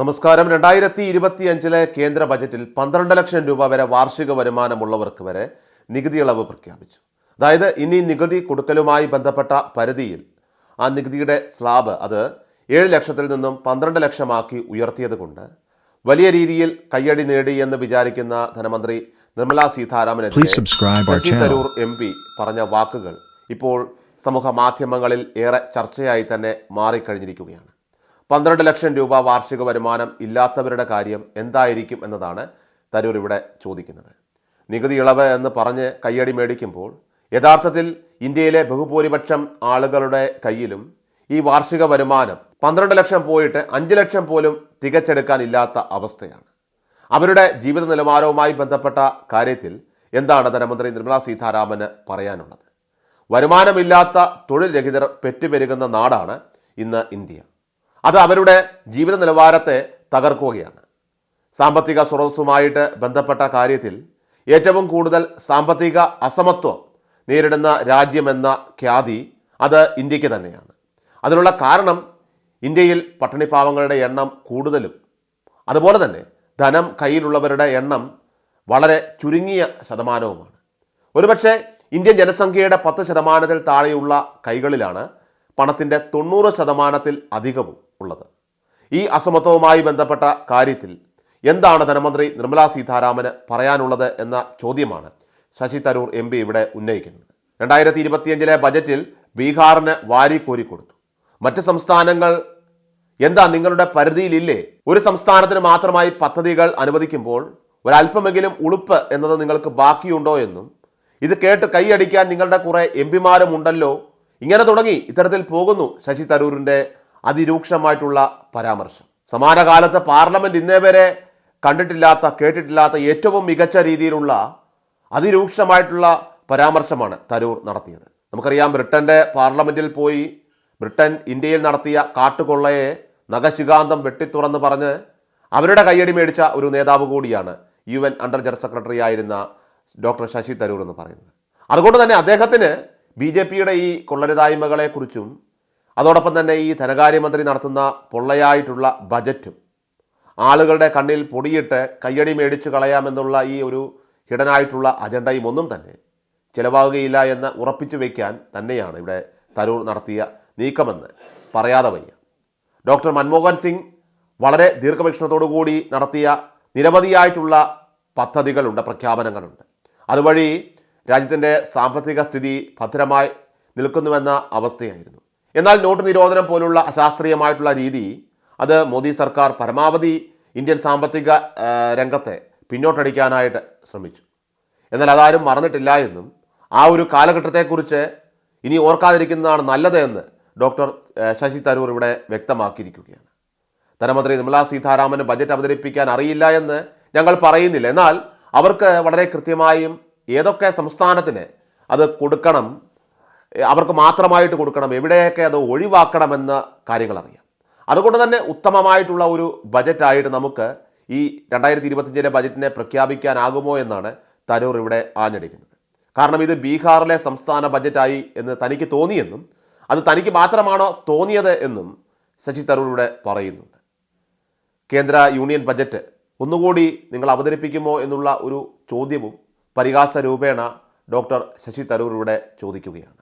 നമസ്കാരം. രണ്ടായിരത്തി ഇരുപത്തി അഞ്ചിലെ കേന്ദ്ര ബജറ്റിൽ പന്ത്രണ്ട് ലക്ഷം രൂപ വരെ വാർഷിക വരുമാനമുള്ളവർക്ക് വരെ നികുതി ഇളവ് പ്രഖ്യാപിച്ചു. അതായത് ഇനി നികുതി കൊടുക്കലുമായി ബന്ധപ്പെട്ട പരിധിയിൽ ആ നികുതിയുടെ സ്ലാബ് അത് ഏഴ് ലക്ഷത്തിൽ നിന്നും പന്ത്രണ്ട് ലക്ഷമാക്കി ഉയർത്തിയത് കൊണ്ട് വലിയ രീതിയിൽ കയ്യടി നേടി എന്ന് വിചാരിക്കുന്ന ധനമന്ത്രി നിർമ്മലാ സീതാരാമൻ ശശി തരൂർ എം പി പറഞ്ഞ വാക്കുകൾ ഇപ്പോൾ സമൂഹ മാധ്യമങ്ങളിൽ ഏറെ ചർച്ചയായി തന്നെ മാറിക്കഴിഞ്ഞിരിക്കുകയാണ്. പന്ത്രണ്ട് ലക്ഷം രൂപ വാർഷിക വരുമാനം ഇല്ലാത്തവരുടെ കാര്യം എന്തായിരിക്കും എന്നതാണ് തരൂർ ഇവിടെ ചോദിക്കുന്നത്. നികുതി ഇളവ് എന്ന് പറഞ്ഞ് കയ്യടി മേടിക്കുമ്പോൾ യഥാർത്ഥത്തിൽ ഇന്ത്യയിലെ ബഹുഭൂരിപക്ഷം ആളുകളുടെ കയ്യിലും ഈ വാർഷിക വരുമാനം പന്ത്രണ്ട് ലക്ഷം പോയിട്ട് അഞ്ച് ലക്ഷം പോലും തികച്ചെടുക്കാനില്ലാത്ത അവസ്ഥയാണ്. അവരുടെ ജീവിത നിലവാരവുമായി ബന്ധപ്പെട്ട കാര്യത്തിൽ എന്താണ് ധനമന്ത്രി നിർമ്മലാ സീതാരാമന് പറയാനുള്ളത്? വരുമാനമില്ലാത്ത തൊഴിൽ രഹിതർ പെറ്റുപെരുകുന്ന നാടാണ് ഇന്ന് ഇന്ത്യ. അത് അവരുടെ ജീവിത നിലവാരത്തെ തകർക്കുകയാണ്. സാമ്പത്തിക സ്രോതസ്സുമായിട്ട് ബന്ധപ്പെട്ട കാര്യത്തിൽ ഏറ്റവും കൂടുതൽ സാമ്പത്തിക അസമത്വം നേരിടുന്ന രാജ്യമെന്ന ഖ്യാതി അത് ഇന്ത്യയ്ക്ക് തന്നെയാണ്. അതിനുള്ള കാരണം ഇന്ത്യയിൽ പട്ടിണിപ്പാവങ്ങളുടെ എണ്ണം കൂടുതലും. അതുപോലെ തന്നെ ധനം കയ്യിലുള്ളവരുടെ എണ്ണം വളരെ ചുരുങ്ങിയ ശതമാനവുമാണ്. ഒരുപക്ഷെ ഇന്ത്യൻ ജനസംഖ്യയുടെ പത്ത് ശതമാനത്തിൽ താഴെയുള്ള കൈകളിലാണ് പണത്തിന്റെ തൊണ്ണൂറ് ശതമാനത്തിൽ അധികവും. ഉള്ളത്. ഈ അസമത്വവുമായി ബന്ധപ്പെട്ട കാര്യത്തിൽ എന്താണ് ധനമന്ത്രി നിർമ്മലാ സീതാരാമന് പറയാനുള്ളത് എന്ന ചോദ്യമാണ് ശശി തരൂർ എം പി ഇവിടെ ഉന്നയിക്കുന്നത്. രണ്ടായിരത്തി ഇരുപത്തിയഞ്ചിലെ ബജറ്റിൽ ബീഹാറിന് വാരി കോരിക്കൊടുത്തു മറ്റ് സംസ്ഥാനങ്ങൾ എന്താ നിങ്ങളുടെ പരിധിയിലില്ലേ? ഒരു സംസ്ഥാനത്തിന് മാത്രമായി പദ്ധതികൾ അനുവദിക്കുമ്പോൾ ഒരല്പമെങ്കിലും ഉളുപ്പ് എന്നത് നിങ്ങൾക്ക് ബാക്കിയുണ്ടോ എന്നും ഇത് കേട്ട് കൈയടിക്കാൻ നിങ്ങളുടെ കുറേ എം പിമാരും ഉണ്ടല്ലോ ഇങ്ങനെ തുടങ്ങി ഇത്തരത്തിൽ പോകുന്നു ശശി തരൂരിന്റെ അതിരൂക്ഷമായിട്ടുള്ള പരാമർശം. സമാനകാലത്ത് പാർലമെന്റ് ഇന്നേ വരെ കണ്ടിട്ടില്ലാത്ത കേട്ടിട്ടില്ലാത്ത ഏറ്റവും മികച്ച രീതിയിലുള്ള അതിരൂക്ഷമായിട്ടുള്ള പരാമർശമാണ് തരൂർ നടത്തിയത്. നമുക്കറിയാം ബ്രിട്ടന്റെ പാർലമെന്റിൽ പോയി ബ്രിട്ടൻ ഇന്ത്യയിൽ നടത്തിയ കാട്ടുകൊള്ളയെ നഖശികാന്തം വെട്ടിത്തുറന്ന് പറഞ്ഞ് അവരുടെ കയ്യടി മേടിച്ച ഒരു നേതാവ് കൂടിയാണ് U N under general secretary ആയിരുന്ന ഡോക്ടർ ശശി തരൂർ എന്ന് പറയുന്നത്. അതുകൊണ്ട് തന്നെ അദ്ദേഹത്തിന് ബി ജെ പിയുടെ ഈ കൊള്ളരുതായ്മകളെക്കുറിച്ചും അതോടൊപ്പം തന്നെ ഈ ധനകാര്യമന്ത്രി നടത്തുന്ന പൊള്ളയായിട്ടുള്ള ബജറ്റും ആളുകളുടെ കണ്ണിൽ പൊടിയിട്ട് കയ്യടി മേടിച്ചു കളയാമെന്നുള്ള ഈ ഒരു ഹിഡനായിട്ടുള്ള അജണ്ടയും ഒന്നും തന്നെ ചിലവാകുകയില്ല എന്ന് ഉറപ്പിച്ചു വയ്ക്കാൻ തന്നെയാണ് ഇവിടെ തരൂർ നടത്തിയ നീക്കമെന്ന് പറയാതെ വയ്യ. ഡോക്ടർ മൻമോഹൻ സിംഗ് വളരെ ദീർഘവീക്ഷണത്തോടു കൂടി നടത്തിയ നിരവധിയായിട്ടുള്ള പദ്ധതികളുണ്ട് പ്രഖ്യാപനങ്ങളുണ്ട്. അതുവഴി രാജ്യത്തിന്റെ സാമ്പത്തിക സ്ഥിതി ഭദ്രമായി നിൽക്കുന്നുവെന്ന അവസ്ഥയായിരുന്നു. എന്നാൽ നോട്ട് നിരോധനം പോലുള്ള അശാസ്ത്രീയമായിട്ടുള്ള രീതി അത് മോദി സർക്കാർ പരമാവധി ഇന്ത്യൻ സാമ്പത്തിക രംഗത്തെ പിന്നോട്ടടിക്കാനായിട്ട് ശ്രമിച്ചു. എന്നാൽ അതാരും മറന്നിട്ടില്ല എന്നും ആ ഒരു കാലഘട്ടത്തെക്കുറിച്ച് ഇനി ഓർക്കാതിരിക്കുന്നതാണ് നല്ലത് എന്ന് ഡോക്ടർ ശശി തരൂർ ഇവിടെ വ്യക്തമാക്കിയിരിക്കുകയാണ്. ധനമന്ത്രി നിർമ്മലാ സീതാരാമന് ബജറ്റ് അവതരിപ്പിക്കാൻ അറിയില്ല എന്ന് ഞങ്ങൾ പറയുന്നില്ല. എന്നാൽ അവർക്ക് വളരെ കൃത്യമായും ഏതൊക്കെ സംസ്ഥാനത്തിന് അത് കൊടുക്കണം അവർക്ക് മാത്രമായിട്ട് കൊടുക്കണം എവിടെയൊക്കെ അത് ഒഴിവാക്കണമെന്ന കാര്യങ്ങളറിയാം. അതുകൊണ്ട് തന്നെ ഉത്തമമായിട്ടുള്ള ഒരു ബജറ്റായിട്ട് നമുക്ക് ഈ രണ്ടായിരത്തി ഇരുപത്തിയഞ്ചിലെ ബജറ്റിനെ പ്രഖ്യാപിക്കാനാകുമോ എന്നാണ് തരൂർ ഇവിടെ ആഞ്ഞടിക്കുന്നത്. കാരണം ഇത് ബീഹാറിലെ സംസ്ഥാന ബജറ്റായി എന്ന് തനിക്ക് തോന്നിയെന്നും അത് തനിക്ക് മാത്രമാണോ തോന്നിയത് എന്നും ശശി തരൂർ ഇവിടെ പറയുന്നുണ്ട്. കേന്ദ്ര യൂണിയൻ ബജറ്റ് ഒന്നുകൂടി നിങ്ങൾ അവതരിപ്പിക്കുമോ എന്നുള്ള ഒരു ചോദ്യവും പരിഹാസ രൂപേണ ഡോക്ടർ ശശി തരൂർ ഇവിടെ ചോദിക്കുകയാണ്.